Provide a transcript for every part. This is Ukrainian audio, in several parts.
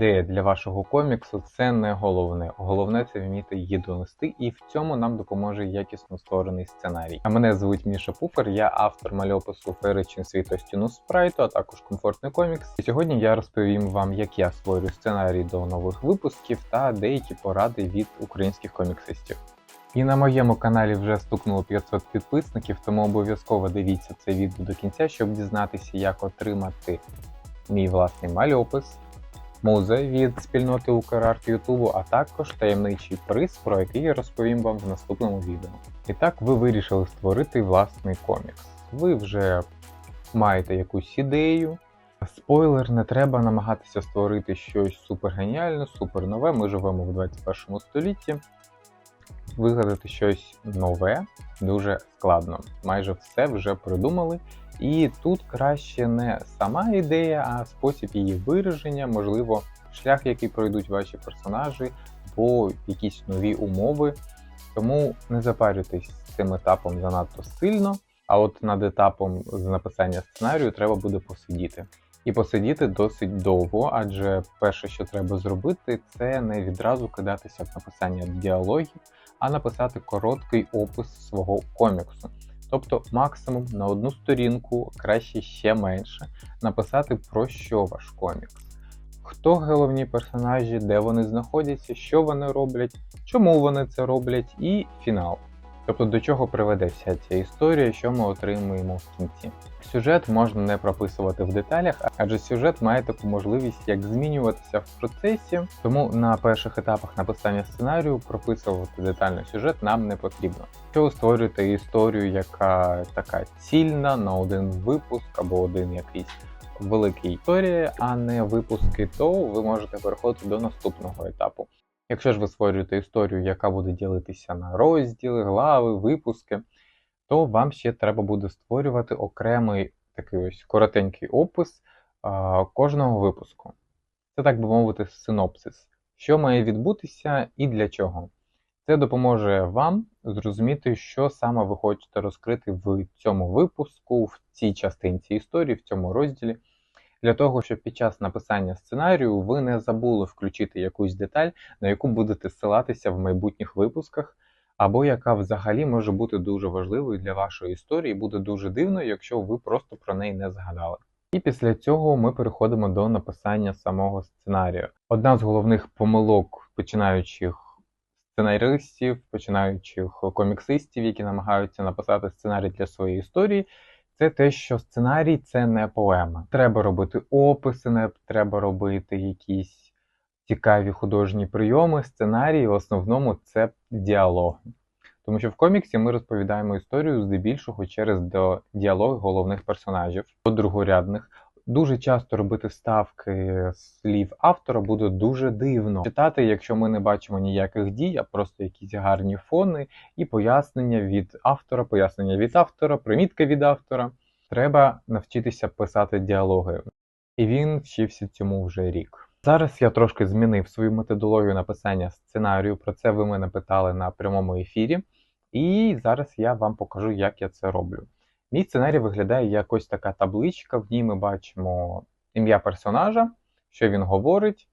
Ідея для вашого коміксу це не головне. Головне це вміти її донести, і в цьому нам допоможе якісно створений сценарій. А мене звуть Міша Пуфер, я автор мальопису Феєричний світ Остіну Спрайту, а також комфортний комікс. І сьогодні я розповім вам, як я створюю сценарій до нових випусків та деякі поради від українських коміксистів. І на моєму каналі вже стукнуло 500 підписників, тому обов'язково дивіться це відео до кінця, щоб дізнатися, як отримати мій власний мальопис, музе від спільноти Украрт Ютубу, а також таємничий приз, про який я розповім вам в наступному відео. І так, ви вирішили створити власний комікс. Ви вже маєте якусь ідею. Спойлер, не треба намагатися створити щось супергеніальне, супернове. Ми живемо в 21 столітті. Вигадати щось нове дуже складно. Майже все вже придумали. І тут краще не сама ідея, а спосіб її вираження, можливо, шлях, який пройдуть ваші персонажі, або якісь нові умови. Тому не запарюйтесь цим етапом занадто сильно. А от над етапом з написання сценарію треба буде посидіти. І посидіти досить довго, адже перше, що треба зробити, це не відразу кидатися в написання діалогів, а написати короткий опис свого коміксу. Тобто максимум на одну сторінку, краще ще менше, написати про що ваш комікс. Хто головні персонажі, де вони знаходяться, що вони роблять, чому вони це роблять, і фінал. Тобто до чого приведе вся ця історія, що ми отримуємо в кінці. Сюжет можна не прописувати в деталях, адже сюжет має таку можливість як змінюватися в процесі, тому на перших етапах написання сценарію прописувати детально сюжет нам не потрібно. Якщо ви створюєте історію, яка така цільна на один випуск або один якийсь великий історія, а не випуски, то ви можете переходити до наступного етапу. Якщо ж ви створюєте історію, яка буде ділитися на розділи, глави, випуски, то вам ще треба буде створювати окремий такий ось коротенький опис а, кожного випуску. Це, так би мовити, синопсис, що має відбутися і для чого. Це допоможе вам зрозуміти, що саме ви хочете розкрити в цьому випуску, в цій частинці історії, в цьому розділі, для того, щоб під час написання сценарію ви не забули включити якусь деталь, на яку будете ссилатися в майбутніх випусках, або яка взагалі може бути дуже важливою для вашої історії, буде дуже дивно, якщо ви просто про неї не згадали. І після цього ми переходимо до написання самого сценарію. Одна з головних помилок починаючих сценаристів, починаючих коміксистів, які намагаються написати сценарій для своєї історії, це те, що сценарій це не поема. Треба робити описи, не треба робити якісь цікаві художні прийоми. Сценарій в основному це діалоги. Тому що в коміксі ми розповідаємо історію здебільшого через діалог головних персонажів, до другорядних. Дуже часто робити вставки слів автора буде дуже дивно. Читати, якщо ми не бачимо ніяких дій, а просто якісь гарні фони і пояснення від автора, пояснення від автора, примітка від автора. Треба навчитися писати діалоги. І він вчився цьому вже рік. Зараз я трошки змінив свою методологію написання сценарію. Про це ви мене питали на прямому ефірі. І зараз я вам покажу, як я це роблю. Мій сценарій виглядає як ось така табличка. В ній ми бачимо ім'я персонажа, що він говорить,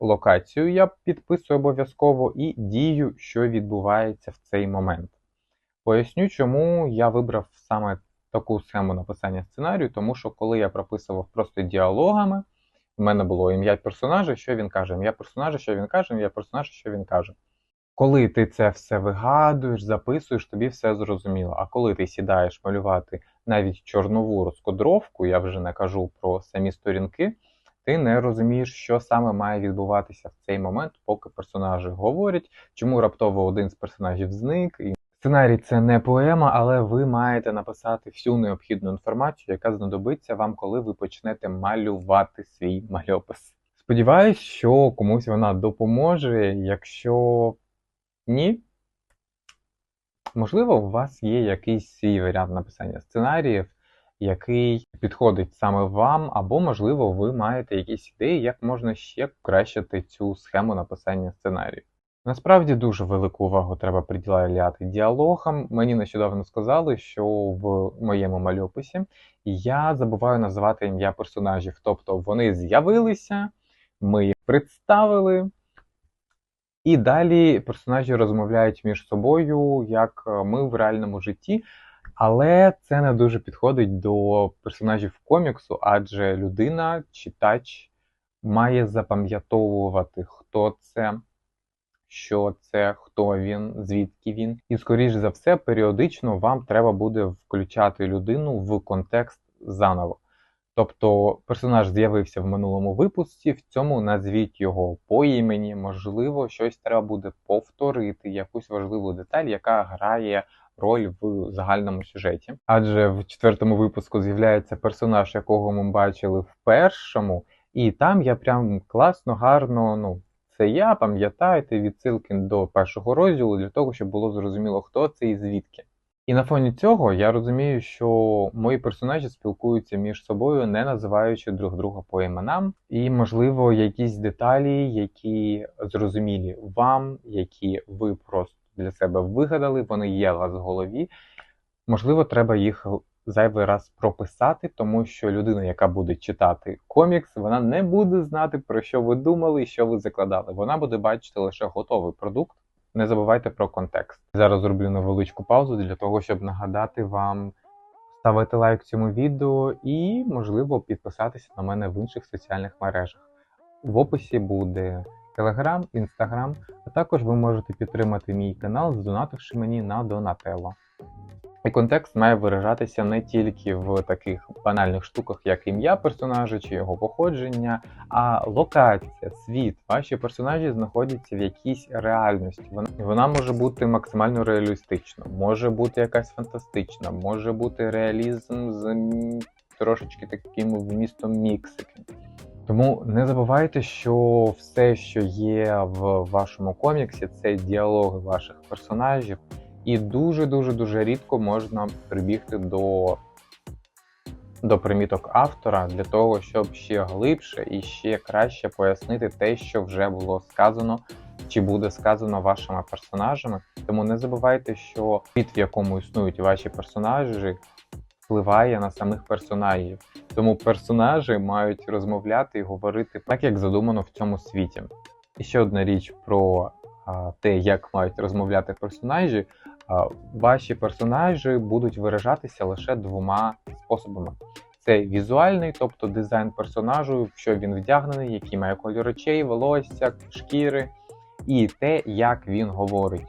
локацію я підписую обов'язково і дію, що відбувається в цей момент. Поясню, чому я вибрав саме таку схему написання сценарію, тому що коли я прописував просто діалогами, в мене було ім'я персонажа, що він каже, ім'я персонажа, що він каже, ім'я персонажа, що він каже. Коли ти це все вигадуєш, записуєш, тобі все зрозуміло. А коли ти сідаєш малювати навіть чорнову розкодровку, я вже не кажу про самі сторінки, ти не розумієш, що саме має відбуватися в цей момент, поки персонажі говорять, чому раптово один з персонажів зник. І Сценарій це не поема, але ви маєте написати всю необхідну інформацію, яка знадобиться вам, коли ви почнете малювати свій мальопис. Сподіваюсь, що комусь вона допоможе. Якщо ні, можливо, у вас є якийсь свій варіант написання сценаріїв, який підходить саме вам, або, можливо, ви маєте якісь ідеї, як можна ще покращити цю схему написання сценарію. Насправді дуже велику увагу треба приділяти діалогам. Мені нещодавно сказали, що в моєму мальописі я забуваю називати ім'я персонажів. Тобто вони з'явилися, ми їх представили. І далі персонажі розмовляють між собою, як е, ми в реальному житті. Але це не дуже підходить до персонажів коміксу, адже людина, читач, має запам'ятовувати, хто це, що це, хто він, звідки він. І, скоріш за все, періодично вам треба буде включати людину в контекст заново. Тобто персонаж з'явився в минулому випуску, в цьому назвіть його по імені, можливо, щось треба буде повторити, якусь важливу деталь, яка грає роль в загальному сюжеті. Адже в четвертому випуску з'являється персонаж, якого ми бачили в першому, і там я прям класно, гарно, ну. Це я, пам'ятаєте, відсилки до першого розділу для того, щоб було зрозуміло, хто це і звідки. І на фоні цього я розумію, що мої персонажі спілкуються між собою, не називаючи друг друга по іменам, і, можливо, якісь деталі, які зрозумілі вам, які ви просто для себе вигадали, вони є у вас в голові. Можливо, треба їх зайвий раз прописати, тому що людина, яка буде читати комікс, вона не буде знати, про що ви думали і що ви закладали. Вона буде бачити лише готовий продукт. Не забувайте про контекст. Зараз зроблю невеличку паузу для того, щоб нагадати вам ставити лайк цьому відео і, можливо, підписатися на мене в інших соціальних мережах. В описі буде Telegram, Instagram, а також ви можете підтримати мій канал, здонативши мені на Donatello. І контекст має виражатися не тільки в таких банальних штуках, як ім'я персонажа чи його походження, а локація, світ. Ваші персонажі знаходяться в якійсь реальності. Вона, вона може бути максимально реалістична, може бути якась фантастична, може бути реалізм з трошечки таким вмістом міксики. Тому не забувайте, що все, що є в вашому коміксі, це діалоги ваших персонажів. І дуже-дуже дуже рідко можна прибігти до до приміток автора для того, щоб ще глибше і ще краще пояснити те, що вже було сказано чи буде сказано вашими персонажами. Тому не забувайте, що світ, в якому існують ваші персонажі, впливає на самих персонажів. Тому персонажі мають розмовляти і говорити так, як задумано в цьому світі. І ще одна річ про те, як мають розмовляти персонажі. Ваші персонажі будуть виражатися лише двома способами: це візуальний, тобто дизайн персонажу, що він вдягнений, який має кольор очей, волосся, шкіри, і те, як він говорить.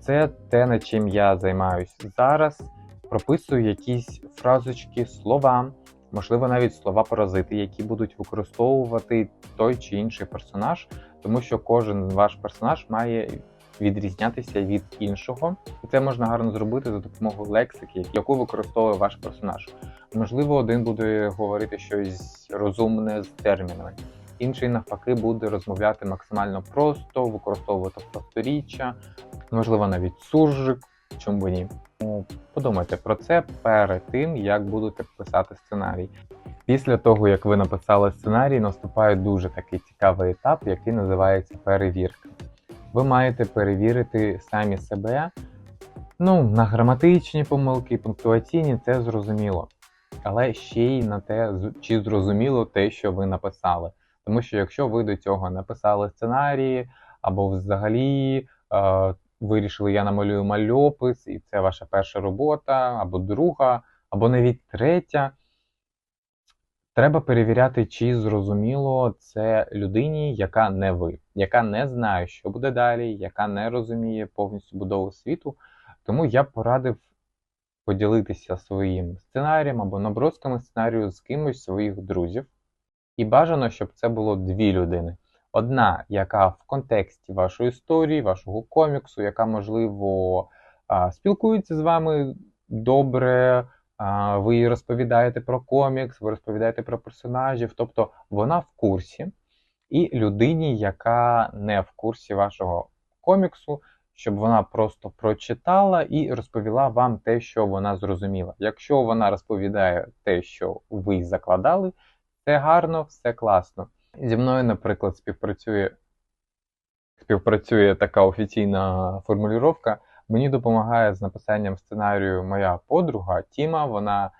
Це те, над чим я займаюся зараз. Прописую якісь фразочки, слова, можливо, навіть слова паразити, які будуть використовувати той чи інший персонаж, тому що кожен ваш персонаж має відрізнятися від іншого, і це можна гарно зробити за допомогою лексики, яку використовує ваш персонаж. Можливо, один буде говорити щось розумне з термінами, інший навпаки буде розмовляти максимально просто, використовувати просторіччя, можливо, навіть суржик, чому ні. Подумайте про це перед тим, як будете писати сценарій. Після того, як ви написали сценарій, наступає дуже такий цікавий етап, який називається перевірка ви маєте перевірити самі себе. Ну, на граматичні помилки, пунктуаційні це зрозуміло. Але ще й на те, чи зрозуміло те, що ви написали. Тому що якщо ви до цього написали сценарії, або взагалі е, вирішили, я намалюю мальопис, і це ваша перша робота, або друга, або навіть третя. Треба перевіряти, чи зрозуміло це людині, яка не ви, яка не знає, що буде далі, яка не розуміє повністю будову світу. Тому я порадив поділитися своїм сценарієм або набросками сценарію з кимось своїх друзів. І бажано, щоб це було дві людини. Одна, яка в контексті вашої історії, вашого коміксу, яка, можливо, спілкується з вами добре ви розповідаєте про комікс, ви розповідаєте про персонажів, тобто вона в курсі, і людині, яка не в курсі вашого коміксу, щоб вона просто прочитала і розповіла вам те, що вона зрозуміла. Якщо вона розповідає те, що ви закладали, це гарно, все класно. Зі мною, наприклад, співпрацює співпрацює така офіційна формулювання. Мені допомагає з написанням сценарію моя подруга Тіма. Вона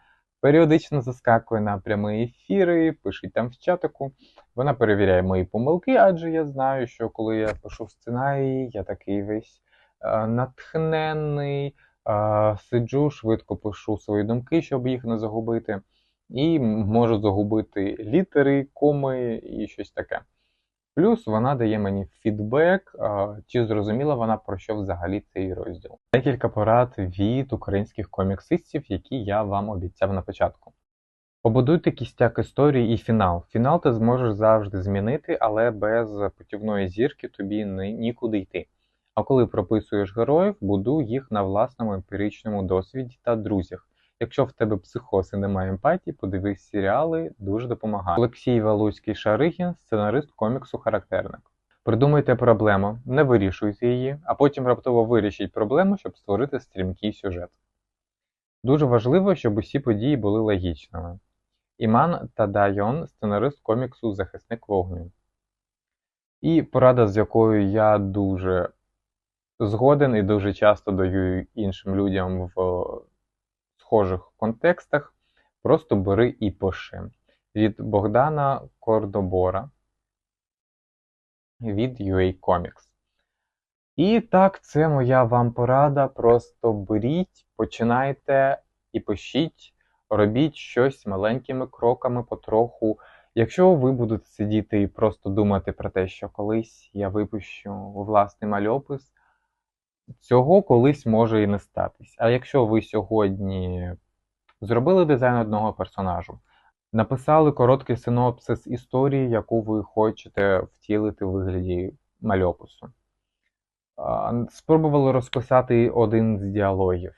періодично заскакує на прямі ефіри, пише там в чатику. Вона перевіряє мої помилки, адже я знаю, що коли я пишу сценарій, я такий весь е, натхненний, е, сиджу, швидко пишу свої думки, щоб їх не загубити, і можу загубити літери, коми і щось таке. Плюс вона дає мені фідбек, чи зрозуміла вона про що взагалі цей розділ. Декілька порад від українських коміксистів, які я вам обіцяв на початку. Побудуйте кістяк історії і фінал. Фінал ти зможеш завжди змінити, але без путівної зірки тобі ні- нікуди йти. А коли прописуєш героїв, будуй їх на власному емпіричному досвіді та друзях. Якщо в тебе психоз і немає емпатії, подивись серіали, дуже допомагає. Олексій Валуцький Шаригін, сценарист коміксу Характерник. Придумайте проблему, не вирішуйте її, а потім раптово вирішіть проблему, щоб створити стрімкий сюжет. Дуже важливо, щоб усі події були логічними. Іман Тадайон, сценарист коміксу Захисник вогню. І порада, з якою я дуже згоден і дуже часто даю іншим людям в схожих контекстах, просто бери і пиши. Від Богдана Кордобора від UA Comics. І так, це моя вам порада. Просто беріть, починайте і пишіть, робіть щось маленькими кроками потроху. Якщо ви будете сидіти і просто думати про те, що колись я випущу власний мальопис, цього колись може і не статись. А якщо ви сьогодні зробили дизайн одного персонажу, написали короткий синопсис історії, яку ви хочете втілити у вигляді мальопису, спробували розписати один з діалогів.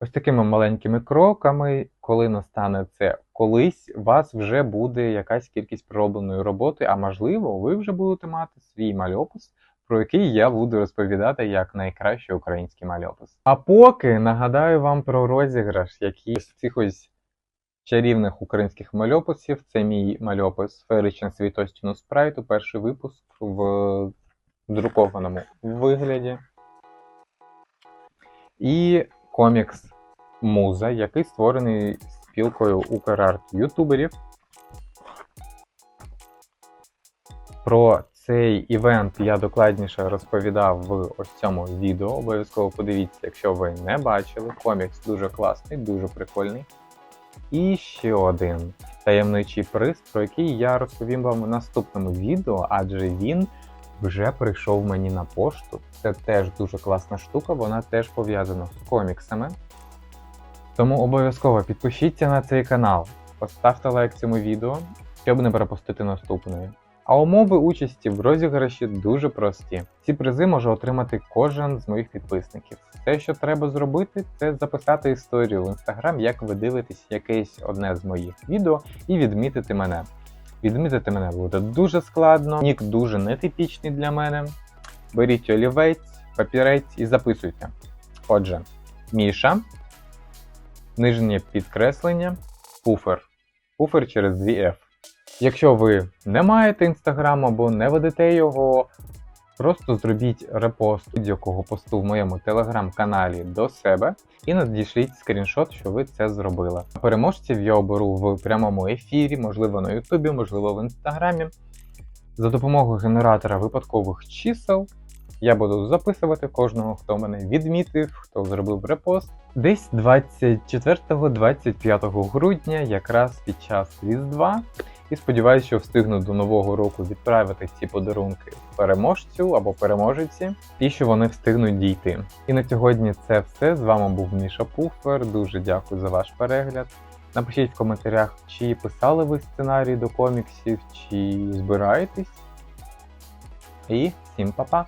Ось такими маленькими кроками, коли настане це колись, у вас вже буде якась кількість проробленої роботи, а можливо, ви вже будете мати свій мальопис, про який я буду розповідати як найкращий український мальопис. А поки нагадаю вам про розіграш, який з цих ось чарівних українських мальописів. Це мій мальопис Феричен світостіну спрайту, перший випуск в друкованому вигляді. І комікс Муза, який створений спілкою Украрт ютуберів. Про цей івент я докладніше розповідав в ось цьому відео. Обов'язково подивіться, якщо ви не бачили. Комікс дуже класний, дуже прикольний. І ще один таємничий приз, про який я розповім вам у наступному відео, адже він вже прийшов мені на пошту. Це теж дуже класна штука, вона теж пов'язана з коміксами. Тому обов'язково підпишіться на цей канал, поставте лайк цьому відео, щоб не пропустити наступної. А умови участі в розіграші дуже прості. Ці призи може отримати кожен з моїх підписників. Те, що треба зробити, це записати історію в інстаграм, як ви дивитесь якесь одне з моїх відео, і відмітити мене. Відмітити мене буде дуже складно, нік дуже нетипічний для мене. Беріть олівець, папірець і записуйте. Отже, Міша, нижнє підкреслення, пуфер. Пуфер через 2F. Якщо ви не маєте інстаграм або не ведете його, просто зробіть репост будь-якого посту в моєму телеграм-каналі до себе і надішліть скріншот, що ви це зробили. Переможців я оберу в прямому ефірі, можливо, на Ютубі, можливо, в інстаграмі. За допомогою генератора випадкових чисел я буду записувати кожного, хто мене відмітив, хто зробив репост. Десь 24-25 грудня, якраз під час Різдва. І сподіваюся, що встигну до нового року відправити ці подарунки переможцю або переможеці, і що вони встигнуть дійти. І на сьогодні це все. З вами був Міша Пуфер. Дуже дякую за ваш перегляд. Напишіть в коментарях, чи писали ви сценарій до коміксів, чи збираєтесь. І всім па-па!